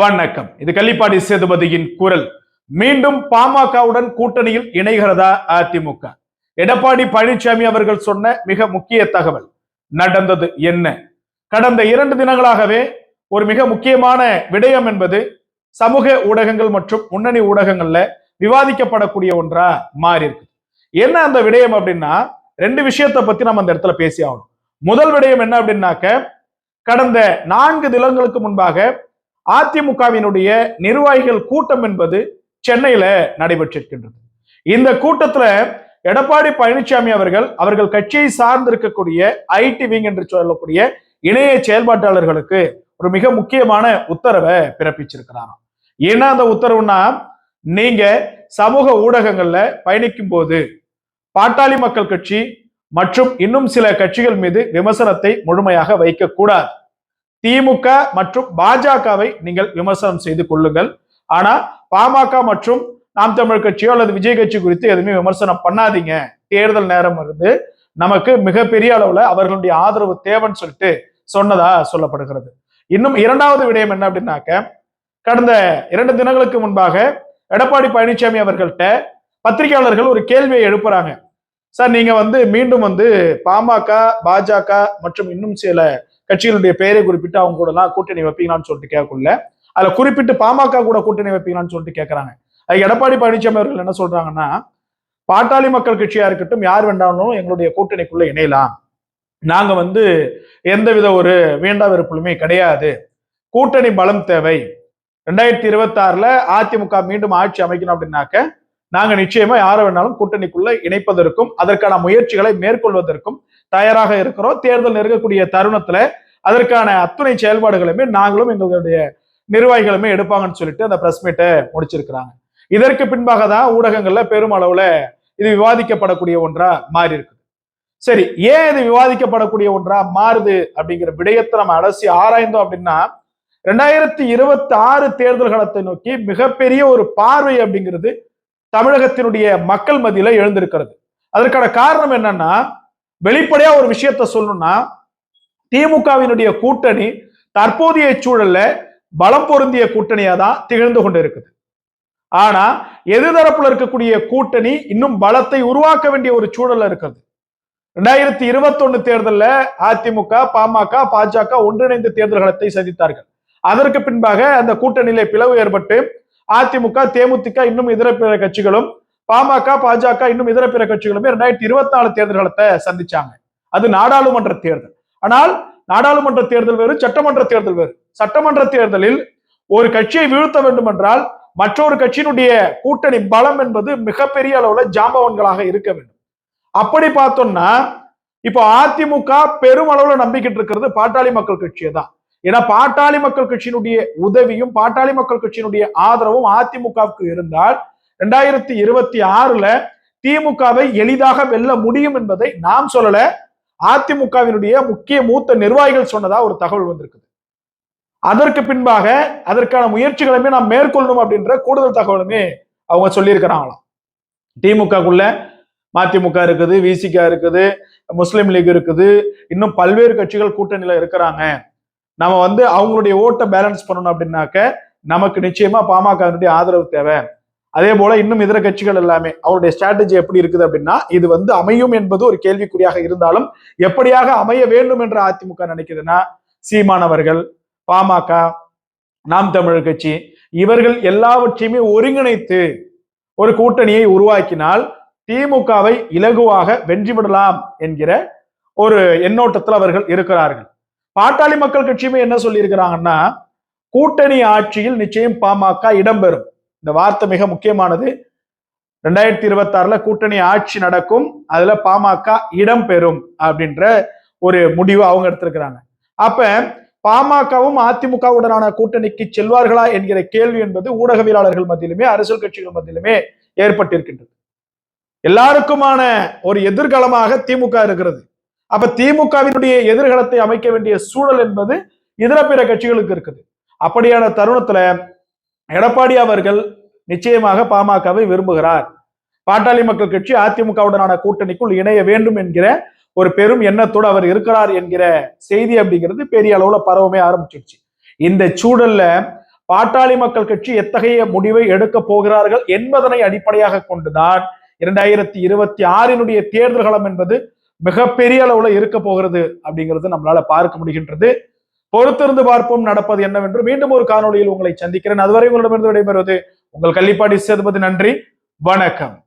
வணக்கம். இது கள்ளிப்பாடி சேதுபதியின் குரல். மீண்டும் பாமகவுடன் கூட்டணியில் இணைகிறதா அதிமுக? எடப்பாடி பழனிசாமி அவர்கள் சொன்ன மிக முக்கிய தகவல் நடந்தது என்ன? கடந்த இரண்டு தினங்களாகவே ஒரு மிக முக்கியமான விடயம் என்பது சமூக ஊடகங்கள் மற்றும் முன்னணி ஊடகங்கள்ல விவாதிக்கப்படக்கூடிய ஒன்றா மாறி இருக்கு. என்ன அந்த விடயம் அப்படின்னா ரெண்டு விஷயத்தை பத்தி நம்ம அந்த இடத்துல பேசி ஆகணும். முதல் விடயம் என்ன அப்படின்னாக்க கடந்த நான்கு தினங்களுக்கு முன்பாக அதிமுகவினுடைய நிர்வாகிகள் கூட்டம் என்பது சென்னையில நடைபெற்றிருக்கின்றது. இந்த கூட்டத்துல எடப்பாடி பழனிசாமி அவர்கள் அவர்கள் கட்சியை சார்ந்திருக்கக்கூடிய ஐடி விங் என்று சொல்லக்கூடிய இணைய செயல்பாட்டாளர்களுக்கு ஒரு மிக முக்கியமான உத்தரவை பிறப்பிச்சிருக்கிறாராம். என்ன அந்த உத்தரவுனா நீங்க சமூக ஊடகங்கள்ல பயணிக்கும் போது பாட்டாளி மக்கள் கட்சி மற்றும் இன்னும் சில கட்சிகள் மீது விமர்சனத்தை முழுமையாக வைக்கக்கூடாது. திமுக மற்றும் பாஜகவை நீங்கள் விமர்சனம் செய்து கொள்ளுங்கள். ஆனா பாமக மற்றும் நாம் தமிழ் கட்சியோ அல்லது விஜய் கட்சி குறித்து எதுவுமே விமர்சனம் பண்ணாதீங்க. தேர்தல் நேரம் இருந்து நமக்கு மிகப்பெரிய அளவுல அவர்களுடைய ஆதரவு தேவைன்னு சொல்லிட்டு சொன்னதா சொல்லப்படுகிறது. இன்னும் இரண்டாவது விடயம் என்ன அப்படின்னாக்க கடந்த இரண்டு தினங்களுக்கு முன்பாக எடப்பாடி பழனிசாமி அவர்கள்ட்ட பத்திரிகையாளர்கள் ஒரு கேள்வியை எழுப்புறாங்க. சார் நீங்க வந்து மீண்டும் வந்து பாமக பாஜக மற்றும் இன்னும் சில கட்சிகளுடைய பெயரை குறிப்பிட்டு அவங்க கூட எல்லாம் கூட்டணி வைப்பீங்களான்னு சொல்லிட்டு கேட்கல அதுல குறிப்பிட்டு பாமக கூட கூட்டணி வைப்பீங்களான்னு சொல்லிட்டு கேட்கறாங்க. அது எடப்பாடி பழனிசாமி அவர்கள் என்ன சொல்றாங்கன்னா பாட்டாளி மக்கள் கட்சியா இருக்கட்டும் யார் வேண்டாலும் எங்களுடைய கூட்டணிக்குள்ள இணையலாம். நாங்க வந்து எந்தவித ஒரு வேண்டா வெறுப்புலுமே கிடையாது. கூட்டணி பலம் தேவை. ரெண்டாயிரத்தி இருபத்தி ஆறுல அதிமுக மீண்டும் ஆட்சி அமைக்கணும் அப்படின்னாக்க நாங்க நிச்சயமா யாரை வேணாலும் கூட்டணிக்குள்ள இணைப்பதற்கும் அதற்கான முயற்சிகளை மேற்கொள்வதற்கும் தயாராக இருக்கிறோம். தேர்தல் நெருங்கக்கூடிய தருணத்துல அதற்கான அத்துணை செயல்பாடுகளுமே நாங்களும் எங்களுடைய நிர்வாகிகளுமே எடுப்பாங்கன்னு சொல்லிட்டு அந்த பிரஸ் மீட்டை முடிச்சிருக்கிறாங்க. இதற்கு பின்பாக தான் ஊடகங்கள்ல பெருமளவுல இது விவாதிக்கப்படக்கூடிய ஒன்றா மாறி இருக்குது. சரி ஏன் இது விவாதிக்கப்படக்கூடிய ஒன்றா மாறுது அப்படிங்கிற விடயத்தை நம்ம அலசி ஆராய்ந்தோம் அப்படின்னா ரெண்டாயிரத்தி இருபத்தி ஆறு தேர்தல்களத்தை நோக்கி மிகப்பெரிய ஒரு பார்வை அப்படிங்கிறது தமிழகத்தினுடைய மக்கள் மத்தியில எழுந்திருக்கிறது. அதற்கான காரணம் என்னன்னா வெளிப்படையா ஒரு விஷயத்த சொல்லணும்னா திமுகவினுடைய கூட்டணி தற்போதைய சூழல்ல பலம் பொருந்திய கூட்டணியா தான் திகழ்ந்து கொண்டு இருக்குது ஆனா எதிர்தரப்புல இருக்கக்கூடிய கூட்டணி இன்னும் பலத்தை உருவாக்க வேண்டிய ஒரு சூழல்ல இருக்கிறது. ரெண்டாயிரத்தி இருபத்தொன்னு தேர்தலில் தேர்தல்ல அதிமுக பாமக பாஜக ஒன்றிணைந்த தேர்தல் களத்தை சந்தித்தார்கள். அதற்கு பின்பாக அந்த கூட்டணியில பிளவு ஏற்பட்டு அதிமுக தேமுதிக இன்னும் இதர பிற கட்சிகளும் பாமக பாஜக இன்னும் இதர பிற கட்சிகளுமே ரெண்டாயிரத்தி இருபத்தி நாலு தேர்தல்களத்தை சந்திச்சாங்க. அது நாடாளுமன்ற தேர்தல். ஆனால் நாடாளுமன்ற தேர்தல் வேறு சட்டமன்ற தேர்தல் வேறு. சட்டமன்ற தேர்தலில் ஒரு கட்சியை வீழ்த்த வேண்டும் என்றால் மற்றொரு கட்சியினுடைய கூட்டணி பலம் என்பது மிகப்பெரிய அளவுல ஜாம்பவன்களாக இருக்க வேண்டும். அப்படி பார்த்தோம்னா இப்போ அதிமுக பெருமளவுல நம்பிக்கிட்டு இருக்கிறது பாட்டாளி மக்கள் கட்சியை தான் ஏன்னா பாட்டாளி மக்கள் கட்சியினுடைய உதவியும் பாட்டாளி மக்கள் கட்சியினுடைய ஆதரவும் அதிமுகவுக்கு இருந்தால் ரெண்டாயிரத்தி இருபத்தி ஆறுல திமுகவை எளிதாக வெல்ல முடியும் என்பதை நாம் சொல்லல. அதிமுகவினுடைய முக்கிய மூத்த நிர்வாகிகள் சொன்னதா ஒரு தகவல் வந்திருக்குது. அதற்கு பின்பாக அதற்கான முயற்சிகளுமே நாம் மேற்கொள்ளணும் அப்படின்ற கூடுதல் தகவலுமே அவங்க சொல்லியிருக்கிறாங்களாம். திமுகக்குள்ள மதிமுக இருக்குது விசிகா இருக்குது முஸ்லீம் லீக் இருக்குது இன்னும் பல்வேறு கட்சிகள் கூட்டணியில இருக்கிறாங்க. நம்ம வந்து அவங்களுடைய ஓட்டை பேலன்ஸ் பண்ணணும் அப்படின்னாக்க நமக்கு நிச்சயமா பாமகனுடைய ஆதரவு தேவை. அதே போல இன்னும் இதர கட்சிகள் எல்லாமே அவருடைய ஸ்ட்ராட்டஜி எப்படி இருக்குது அப்படின்னா இது வந்து அமையும் என்பது ஒரு கேள்விக்குறியாக இருந்தாலும் எப்படியாக அமைய வேண்டும் என்று அதிமுக நினைக்குதுன்னா சீமானவர்கள் பாமக நாம் தமிழர் கட்சி இவர்கள் எல்லாவற்றையுமே ஒருங்கிணைத்து ஒரு கூட்டணியை உருவாக்கினால் திமுகவை இலகுவாக வென்றிவிடலாம் என்கிற ஒரு எண்ணோட்டத்தில் அவர்கள் இருக்கிறார்கள். பாட்டாளி மக்கள் கட்சியுமே என்ன சொல்லியிருக்கிறாங்கன்னா கூட்டணி ஆட்சியில் நிச்சயம் பாமக இடம்பெறும். இந்த வார்த்தை மிக முக்கியமானது. ரெண்டாயிரத்தி இருபத்தி ஆறுல கூட்டணி ஆட்சி நடக்கும் அதுல பாமக இடம்பெறும் அப்படின்ற ஒரு முடிவு அவங்க எடுத்திருக்கிறாங்க. அப்ப பாமகவும் அதிமுகவுடனான கூட்டணிக்கு செல்வார்களா என்கிற கேள்வி என்பது ஊடகவியலாளர்கள் மத்தியிலுமே அரசியல் கட்சிகள் மத்தியிலுமே ஏற்பட்டிருக்கின்றது. எல்லாருக்குமான ஒரு எதிர்காலமாக திமுக இருக்கிறது. அப்ப திமுகவினுடைய எதிர்காலத்தை அமைக்க வேண்டிய சூழல் என்பது இதர பிற கட்சிகளுக்கு இருக்குது. அப்படியான தருணத்துல எடப்பாடி அவர்கள் நிச்சயமாக பாமகவை விரும்புகிறார். பாட்டாளி மக்கள் கட்சி அதிமுகவுடனான கூட்டணிக்குள் இணைய வேண்டும் என்கிற ஒரு பெரும் எண்ணத்தோடு அவர் இருக்கிறார் என்கிற செய்தி அப்படிங்கிறது பெரிய அளவுல பரவமே ஆரம்பிச்சிருச்சு. இந்த சூழல்ல பாட்டாளி மக்கள் கட்சி எத்தகைய முடிவை எடுக்க போகிறார்கள் என்பதனை அடிப்படையாக கொண்டுதான் இரண்டாயிரத்தி இருபத்தி ஆறினுடைய தேர்தல் களம் என்பது மிகப்பெரிய அளவுல இருக்க போகிறது அப்படிங்கிறது நம்மளால பார்க்க முடிகின்றது. பொறுத்திருந்து பார்ப்போம் நடப்பது என்னவென்று. மீண்டும் ஒரு காணொளியில் உங்களை சந்திக்கிறேன். அதுவரை உங்களிடமிருந்து விடைபெறுவது உங்கள் கள்ளிப்பாடி சேதுபதி. நன்றி. வணக்கம்.